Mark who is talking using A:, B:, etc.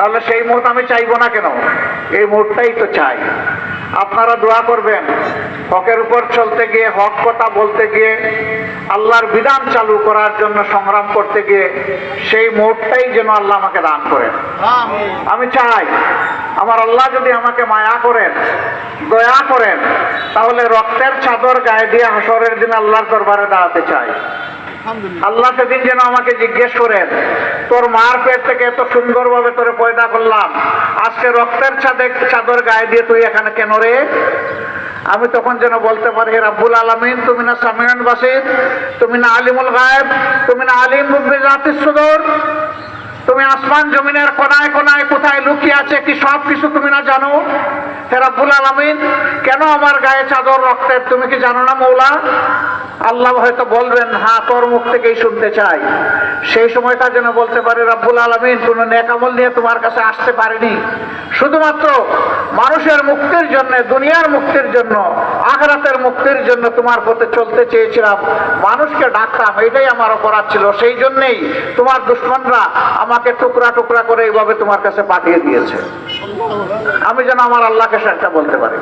A: তাহলে সেই মুহূর্ত আমি চাইব না কেন? এই মুহূর্তটাই তো চাই। আপনারা দোয়া করবেন, হকের উপর চলতে গিয়ে, হক কথা বলতে গিয়ে, আল্লাহর বিধান চালু করার জন্য সংগ্রাম করতে গিয়ে, সেই মুহূর্তটাই যেন আল্লাহ আমাকে দান করেন। আমি চাই, আমার আল্লাহ যদি আমাকে মায়া করেন, দয়া করেন, তাহলে রক্তের চাদর গায়ে দিয়ে হাসরের দিন আল্লাহর দরবারে দাঁড়াতে চাই। আল্লাহ সেদিন যেন আমাকে জিজ্ঞেস করেন, তোর মার পেট থেকে এত সুন্দরভাবে তোরে পয়দা করলাম, আজকে রক্তের ছাদে চাদর গায়ে দিয়ে তুই এখানে কেন রে? আমি তখন যেন বলতে পারি রাব্বুল আলামিন, তুমি না সামিয়ান বাসির তুমি না আলিমুল গায়েব, তুমি না আলিম সুদূর, তুমি আসমান জমিনের কোনায় কোনায় কোথায় লুকিয়ে আছে, কি সব কিছু তুমি না জানো হে রাব্বুল কেন আমার গায়ে চাদর রক্তের তুমি কি জানো না মৌলা? আল্লাহ হয়তো বলবেন হ্যাঁ তোর মুখ থেকেই শুনতে চাই। সেই সময়টা যেন বলতে পারে, রাব্বুল আলামিন, কোনো নেকামল নিয়ে তোমার কাছে আসতে পারেনি। শুধুমাত্র মানুষের মুক্তির জন্য, দুনিয়ার মুক্তির জন্য, আখরাতের মুক্তির জন্য তোমার পথে চলতে চেয়েছিলাম। মানুষকে ডাকতাম এটাই আমার অপরাধ ছিল। সেই জন্যেই তোমার দুশ্মনরা আমাকে টুকরা টুকরা করে এইভাবে তোমার কাছে পাঠিয়ে দিয়েছে। আমি যেন আমার আল্লাহকে সেটা বলতে পারি।